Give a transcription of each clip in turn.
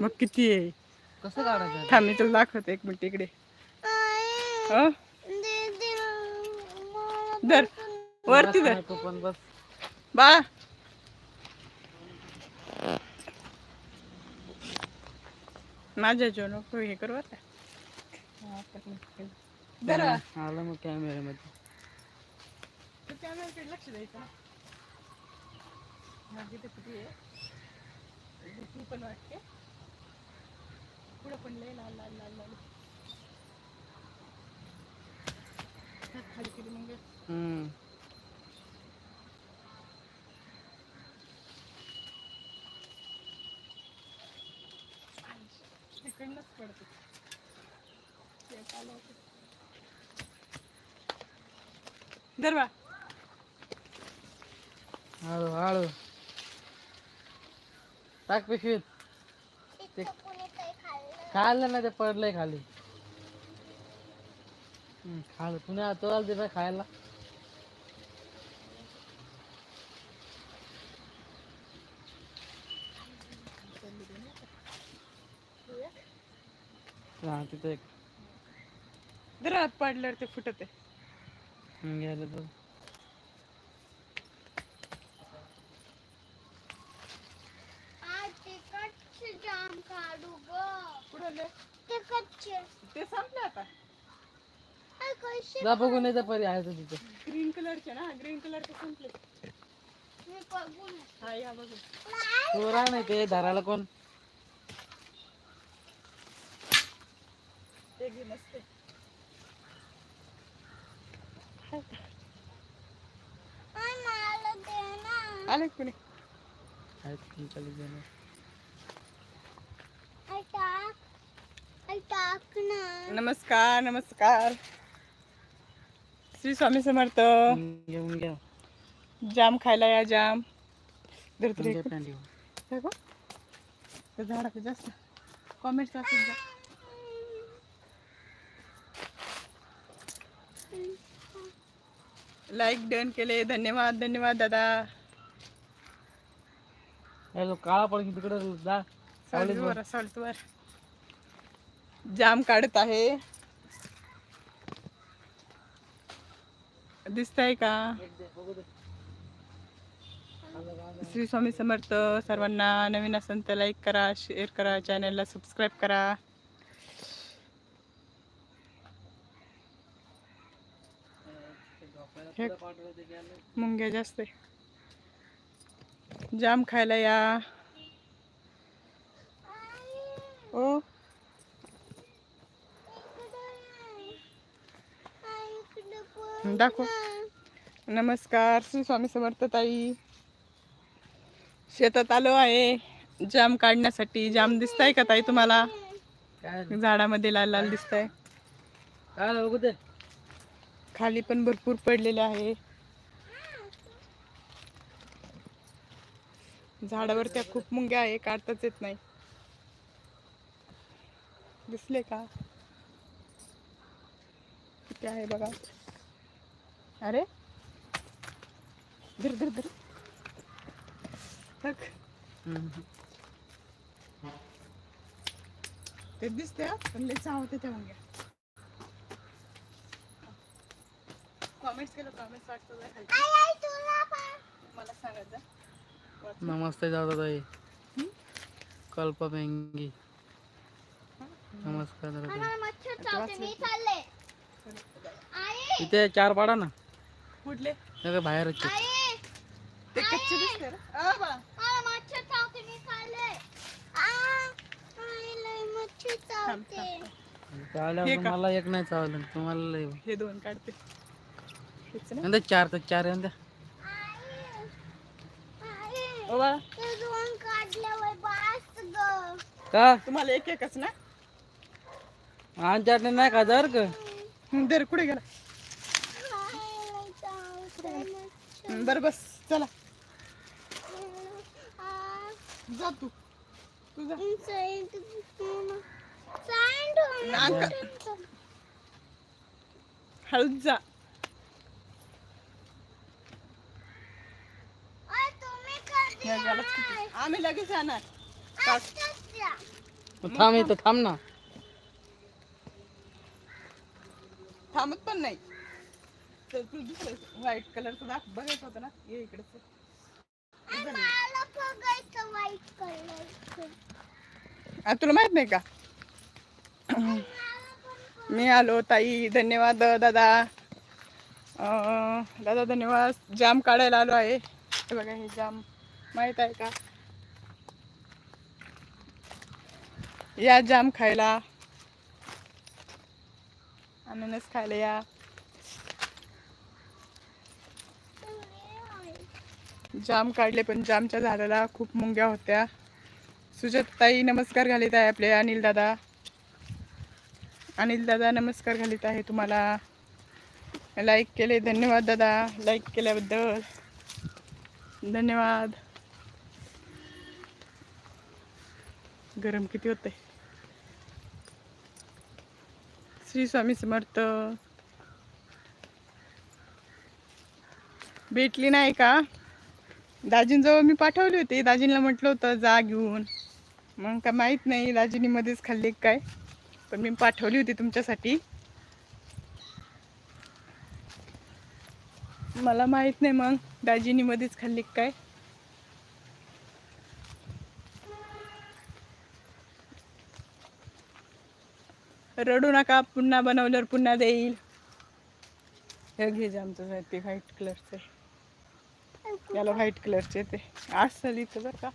मग किती आहे? कसं काढायचं थांब मी तुला दाखवते एक मिनिट इकडे. हो? धर. वरती धर. नको पण बस. बाळा. माझ्या जेव नको हे करू आता. धर. बा. आलं मग कॅमेऱ्यामध्ये लक्ष द्यायचं ना. माझी तर किती आहे? ती पण वाटते पुढं पण लय लाल लाल लाल लाल हात खाली केली मग हम्म. तिकडनंच पडते ते चालू होतं. धर बा हळू हळू टाक पिशवीत ते खाल्लं ना ते पडलंय खाली. खाल पुण्या तो दे खायला. हा तिथे एक. हात पाडल्यावर ते फुटत आहे. हम्म, घ्यायला तो पुढं लय. ते संपले आता. जा बघून येतं परी आहे तर तिथे. ग्रीन कलरचे ना ग्रीन कलरचे संपले. हा या बघू. तू राह नाही ते धरायला कोण? ते घे नसते आले कुणी? आहेत तुमच्या. नमस्कार नमस्कार. श्री स्वामी समर्थ. घेऊन घ्या जाम खायला या जाम. धर. हे. त्या झाडाचं जास्त. कॉमेंट्स असेल जा. लाईक डन केले. धन्यवाद धन्यवाद दादा. हॅलो काळा पड की तिकडे जा. सावलीत बस. सॉल्टवर सॉल्टवर जाम काढत आहे. दिसतंय का? श्री स्वामी समर्थ सर्वांना नवीन असेल तर लाईक करा शेअर करा चॅनलला सबस्क्राईब करा. हे मुंग्या जास्त जाम खायला या. ओ. दाखव. नमस्कार श्री स्वामी समर्थ ताई. शेतात आलो आहे. जाम काढण्यासाठी जाम दिसताय का ताई तुम्हाला? झाडामध्ये लाल लाल दिसताय. काय आलं बघू ते? खाली पण भरपूर पडलेले आहे. झाडावर त्या खूप मुंग्या आहे काढताच येत नाही. दिसले का? किती आहे बघा. अरे। धर धर धर बघ, हम्म. ते दिसते हा, पण लई चावते त्या मुंग्या कॉमेंट्स केलं कॉमेंट्स वाटतं जरा खाली. मला सांगत जा वाचून. नमस्ते दादाताई. कल्प भेंगी नमस्कार दादा इथे चार पाडा ना. कुठले? काय बाहेरच आहे. ते कच्चे दिसते ना आ बा थांब, थांब, थांब. चावल्यावर का? तुम्हाला एक नाही चावलं तुम्हाला लय. हे दोन काढते. हेच ना. यंदा चार तर चार यंदा ओ बाळा का? तुम्हाला एक एकच ना? आमच्याकडे नाही का जर का? दर कुठे गेला? बरं बस चला. जा तू. तू जा. हळूच जा. आम्ही लगेच जाणार. थांब इथं थांब ना. थांबत पण नाही. तर तू दुसरं व्हाईट कलरचं दाख बघायचं होतं ना. ये इकडचं आ, तुला माहीत नाही का? मी आलो ताई धन्यवाद दादा. दादा धन्यवाद. जाम काढायला आलो आहे. हे बघा हे जाम माहीत आहे का? या जाम खायला. अननस खायला या. जाम काढले पण जामच्या झाडाला खूप मुंग्या होत्या. सुजाताई नमस्कार घालीत आहे आपले अनिल दादा. अनिल दादा नमस्कार घालीत आहे तुम्हाला. लाईक केले धन्यवाद दादा. लाईक केल्याबद्दल. धन्यवाद. गरम किती होते श्री स्वामी समर्थ. भेटली नाही का? दाजींजवळ मी पाठवली होती. दाजींना म्हटलं होतं जा घेऊन. मग का माहीत नाही दाजीनी मध्येच खाल्ली काय. पण मी पाठवली होती तुमच्यासाठी. मला माहीत नाही मग दाजीनी मध्येच खाल्ली काय. रडू नका पुन्हा बनवल्यावर पुन्हा देईल. हे घे जे आमचं आहे ते व्हाईट कलरचं. याला व्हाईट कलरचे ते. असं इथं बरं का.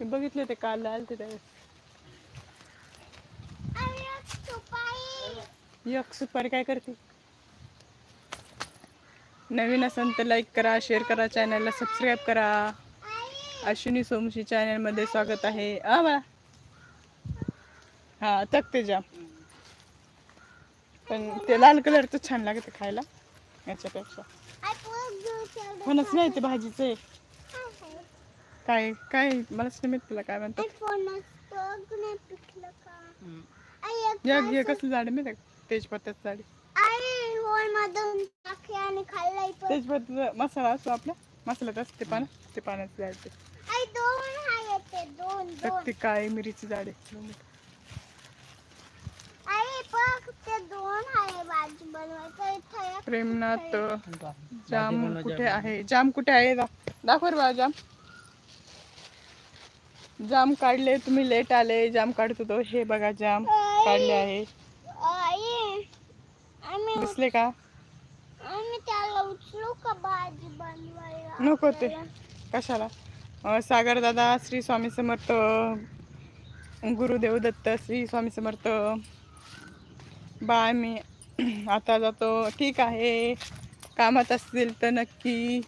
मी बघितले ते काल लाल ते एक सुपारी काय करते? नवीन असेल तर लाईक करा शेअर करा चॅनलला सबस्क्राईब करा. अश्विनी सोमशी चॅनलमध्ये स्वागत आहे. आ बा हा तकते जाम पण ते लाल कलरचं छान लागते खायला याच्यापेक्षा. फणस नाही ते भाजीचं. आहे काय काय मलाच नाही माहीत तुला काय म्हणतात. या घे कसलं झाड माहिती? तेजपत्त्याचं झाड. तेजपत्त्याचा मसाला असतो आपला. मसाल्यात असते पानं ते पाण्याचं झाड ते. ते काळी मिरीची झाड आहे. प्रेमनाथ जाम कुठे आहे? जाम कुठे आहे? दाखव बा जाम. जाम काढले तुम्ही लेट आले. जाम काढत होतो. हे बघा जाम काढले आहे. दिसले का? आम्ही त्याला उचलू का भाजी बनवायला? नको ते. कशाला? सागर दादा श्री स्वामी समर्थ गुरुदेव दत्त श्री स्वामी समर्थ बाय मी आता जातो. ठीक आहे. कामात असतील तर नक्की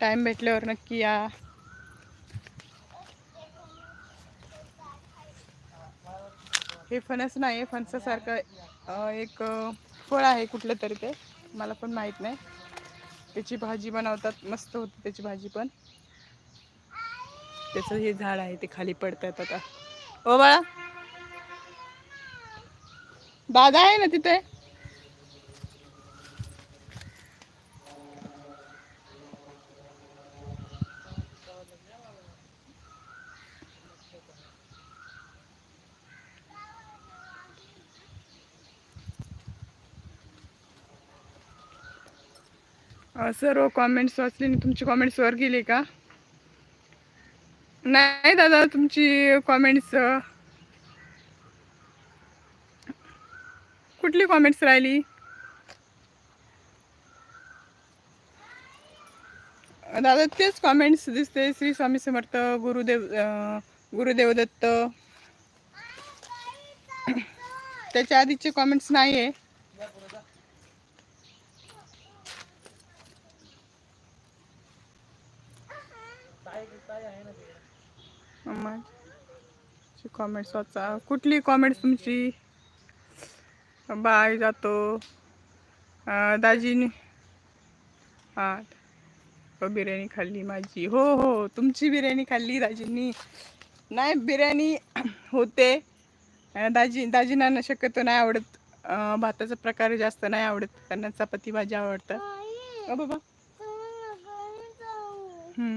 टाईम भेटल्यावर नक्की या. हे फणस नाही फणसासारखं एक फळ आहे कुठलं तरी ते. मला पण माहीत नाही. त्याची भाजी बनवतात. मस्त होती त्याची भाजी पण. त्याचं हे झाड आहे ते खाली पडतात आता. ओ बाळा! दादा आहे ना तिथे? सर सर्व कॉमेंट्स वाचली ना तुमची कॉमेंट्स वर गेली का? नाही दादा तुमची कॉमेंट्स कुठली कॉमेंट्स राहिली दादा तेच कॉमेंट्स दिसते श्री स्वामी समर्थ गुरुदेव गुरुदेवदत्त गुरुदेव दत्त त्याच्या आधीचे कॉमेंट्स नाही आहे कॉमेंट्स वाचा कुठली कॉमेंट्स तुमची बाय जातो. दाजीनी. हां. हो बिर्याणी खाल्ली माझी. हो हो तुमची बिर्याणी खाल्ली दाजींनी. नाही बिर्याणी होते. दाजी दाजींना न शक्यतो नाही आवडत. भाताचा प्रकार जास्त नाही आवडत. त्यांना चपाती भाजी आवडतं बाबा.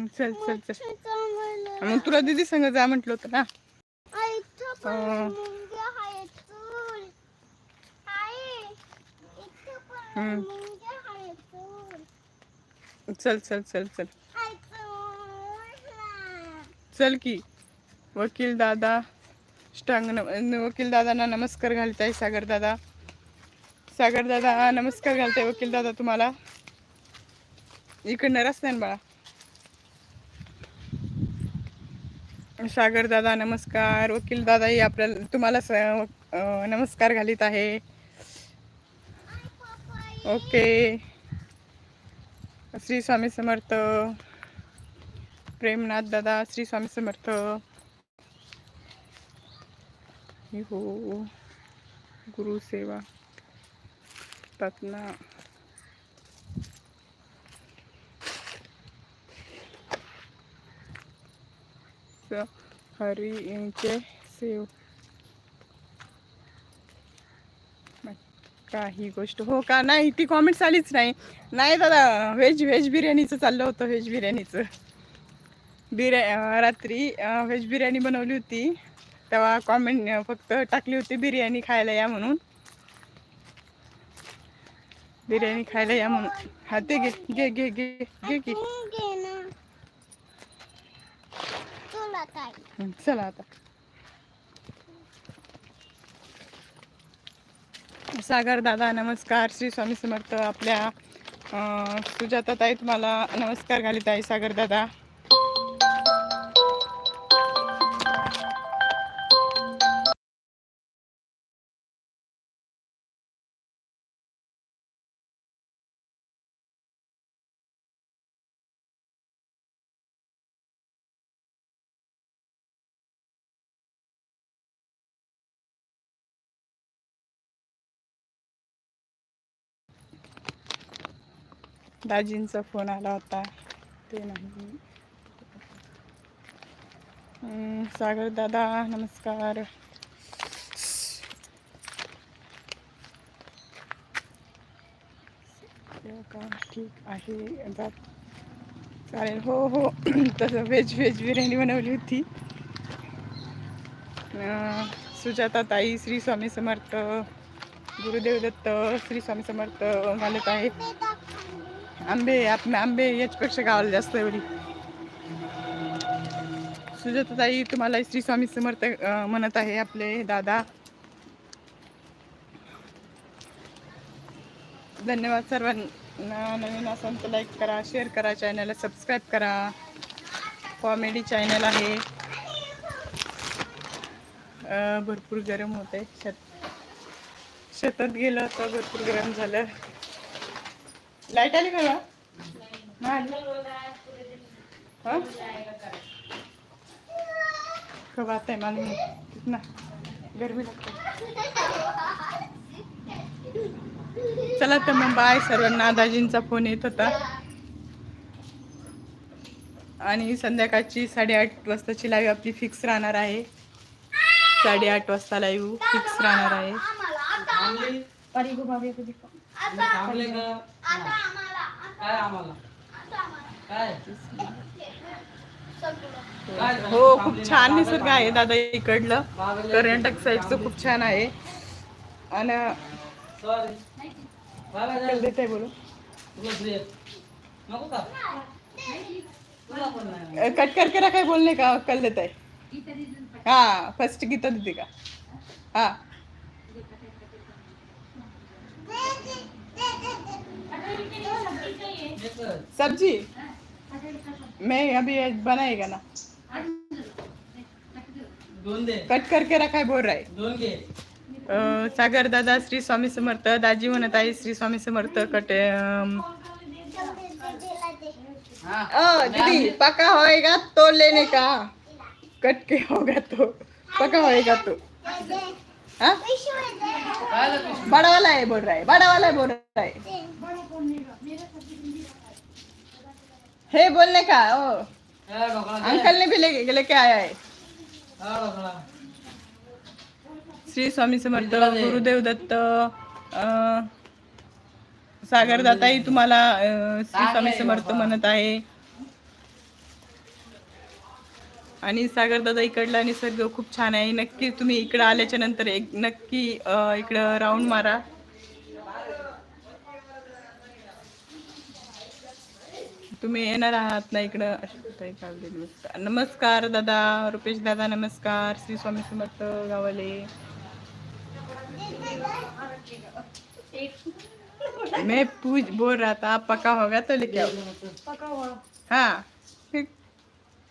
चल चल चल. मग तुला दीदी संग जा म्हटलं होतं ना इथं पण अं. मुंग्या आहेत चल. आहे. इथं पण हम्म. मुंग्या आहेत चल. चल चल चल. चल की. वकील दादा स्टांग नम- वकील दादांना नमस्कार घालताय सागर दादा. सागर दादा नमस्कार घालताय वकील दादा तुम्हाला. इकडनं रस्त्यानं बाळा. सागर दादा नमस्कार. वकील दादाही आपल्याला तुम्हाला स- नमस्कार घालीत आहे. ओके श्री स्वामी समर्थ प्रेमनाथ दादा श्री स्वामी समर्थ हो गुरुसेवा पतना स- हरी यांचे सेव काही गोष्ट. हो का? नाही ती कॉमेंट्स आलीच नाही. नाही दादा व्हेज व्हेज बिर्याणीचं चाललं होतं व्हेज बिर्याणीचं. बिर्या रात्री व्हेज बिर्याणी बनवली होती. तेव्हा कॉमेंट फक्त टाकली होती बिर्याणी खायला या म्हणून. बिर्याणी खायला या म्हणून. हा ते घे घे घे घे घे घे चला आता. सागर दादा नमस्कार. श्री स्वामी समर्थ आपल्या अं, सुजाता ताई तुम्हाला नमस्कार घालीत आहे सागर दादा. दाजींचा फोन आला होता. ते नाही. सागर दादा नमस्कार. ठीक आहे. जात चालेल. हो हो. तसं व्हेज व्हेज बिर्याणी बनवली होती. सुजाता ताई श्री स्वामी समर्थ गुरुदेव दत्त श्री स्वामी समर्थ घालत आहेत. आंबे आप आंबे याच्यापेक्षा गावाला जास्त एवढी सुजाताई तुम्हाला श्री स्वामी समर्थ म्हणत आहे आपले दादा. धन्यवाद सर्वांना. नवीन असाल तर लाईक करा शेअर करा चॅनलला सबस्क्राईब करा. कॉमेडी चॅनल आहे. भरपूर गरम होत आहे शेत शेतात गेलं तर भरपूर गरम झालं. लाइट आली का? नाही आली. हं? कब आता है मालूम कितना गर्मी लगते चला तर मग बाय सर्वांना दाजींचा फोन येत होता आणि संध्याकाळची साडेआठ वाजताची लाईव्ह आपली फिक्स राहणार आहे साडेआठ वाजता लाईव्ह फिक्स राहणार आहे थांबली का? काय आम्हाला? काय? काय हो खूप छान निसर्ग आहे दादा इकडलं. कर्नाटक साईडचं खूप छान आहे. आणि. देते बोलो. कट करके रखा है बोलने का? कल देता है हाँ फर्स्ट गीता दीदी का? हाँ. सब्ज़ी? मैं अभी बनाएगा ना। कट करके रखा है बोल रहा है। सागर दादा श्री स्वामी समर्थ दाजी म्हणत आहे श्री स्वामी समर्थ कट हा। दीदी पका होएगा तो लेने का। कट के होगा तो पका होएगा तो? बड़ा वाला है बोल रहा है बड़ा वाला है बोल रहा है हे बोलने का? ओ. अंकल ने भी लेके लेके आया है श्री स्वामी समर्थ गुरुदेव दत्त सागर दाताई तुम्हाला श्री स्वामी समर्थ म्हणत आहे. आणि सागर दादा इकडला निसर्ग खूप छान आहे. नक्की तुम्ही इकडं आल्याच्यानंतर एक नक्की इकडं राऊंड मारा. तुम्ही येणार आहात ना इकडं? नमस्कार. नमस्कार दादा. रुपेश दादा नमस्कार. श्री स्वामी समर्थ गावाले. मैं पूछ बोल रहा था आप पका होगा तो लेके आओ। हाँ।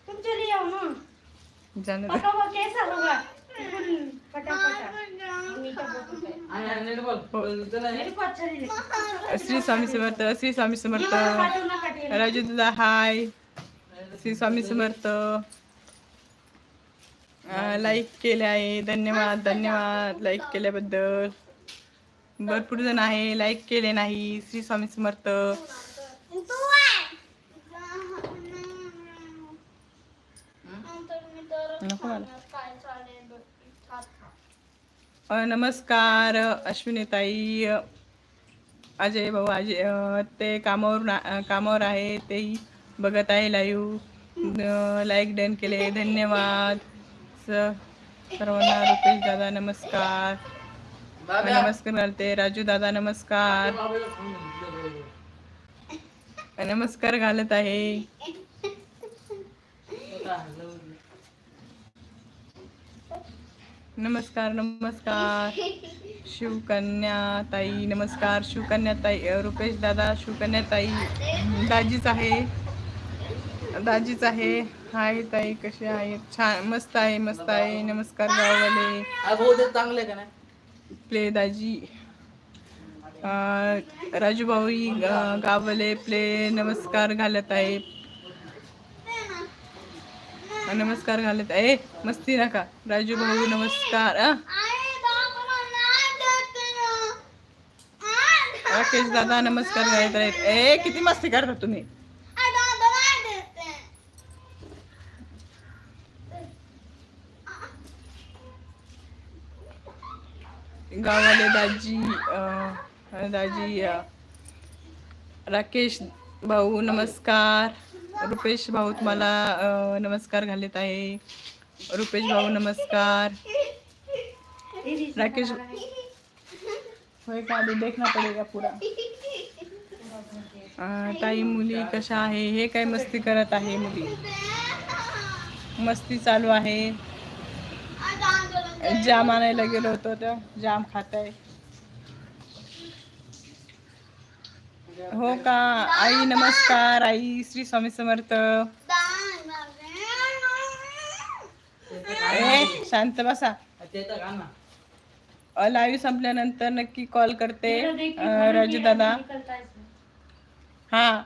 तुम चले जाओ ना दो. पका कैसा है. मेरे नहीं श्री स्वामी समर्थ श्री स्वामी समर्थ. राजू दादा हाय. श्री स्वामी समर्थ. लाईक केले आहे. धन्यवाद धन्यवाद. लाईक केल्याबद्दल. भरपूर जण आहे. लाईक केले नाही. श्री स्वामी समर्थ. नको मला अ, नमस्कार अश्विनीताई. अजय भाऊ अजय ते अ, कामावर आहे तेही बघत आहे लाईव्ह लाईक डन केले धन्यवाद. स सर्वांना रुपेश दादा नमस्कार. नमस्कार घालते राजू दादा नमस्कार. नमस्कार घालत आहे बघा, लवकर. नमस्कार नमस्कार. शिवकन्या ताई नमस्कार. शिवकन्या ताई रुपेश दादा शिवकन्या ताई. दाजीच आहे. दाजीच आहे. हाय ताई कसे आहेत? छान मस्त आहे मस्त आहे. नमस्कार गाववाले. चांगले का नाही? प्ले दाजी. अ, राजू भाऊ गावले प्ले नमस्कार घालत आहे. नमस्कार घालत आहे. मस्ती नका. राजू भाऊ नमस्कार राकेश दादा नमस्कार घालत आहेत. ए किती मस्ती करता तुम्ही? गावाले दाजी दाजी राकेश भाऊ नमस्कार. रुपेश भाऊ तुम्हाला नमस्कार घालत आहे. रुपेश भाऊ नमस्कार. राकेश होय का? देखना पडेगा पुरा. ताई मुली कशा आहे? हे काय मस्ती करत आहे मुली? मस्ती चालू आहे. जाम आणायला गेलो होतो तर जाम खात आहे हो का? आई नमस्कार आई श्री स्वामी समर्थ. ए शांत बसा. लाईव्ह संपल्यानंतर नक्की कॉल करते राजू दादा. है.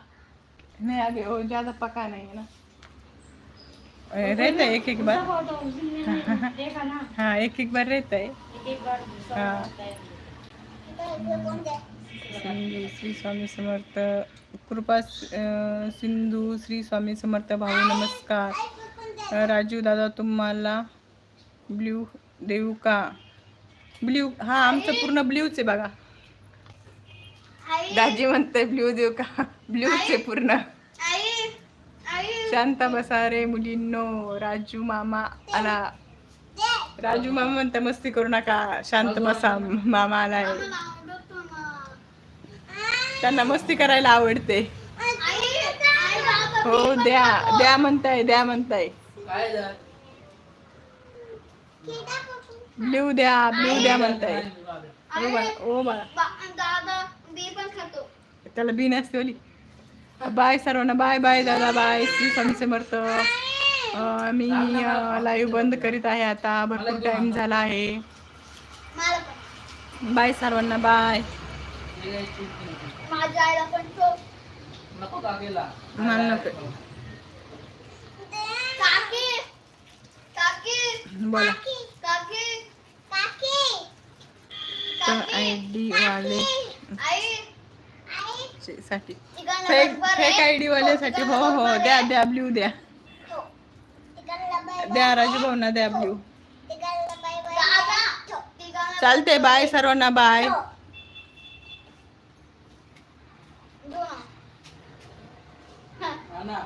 नहीं आगे वो ज़्यादा पका नहीं है ना. रहता है एक एक बार. हाँ एक एक बार रहता है एक एक बार दूसरा हाँ। सिंधू श्री स्वामी समर्थ कृपा सिंधू श्री स्वामी समर्थ भाऊ नमस्कार. राजू दादा तुम्हाला ब्ल्यू देऊ का? ब्ल्यू हा आमचं पूर्ण ब्ल्यूच आहे बघा. दाजी म्हणते ब्ल्यू देऊ का? ब्ल्यूच आहे पूर्ण. शांत बसा रे मुलींनो राजू मामा आला. राजू मामा म्हणता मस्ती करू नका. शांत बसा मामा आलाय. त्यांना मस्ती करायला आवडते. हो द्या द्या म्हणताय द्या म्हणताय. काय ब्ल्यू द्या ब्ल्यू द्या म्हणताय. हो बाळा हो बाळा. त्याला बी नसते ओली. बाय सर्वांना बाय बाय दादा बाय. श्री स्वामी समर्थ. मी लाईव्ह बंद करीत आहे आता. भरपूर टाइम झाला आहे. बाय सर्वांना बाय. चूक आईला पण डी वाले। आई साठी फेक फेक हो हो बाय सर्वांना बाय हा ना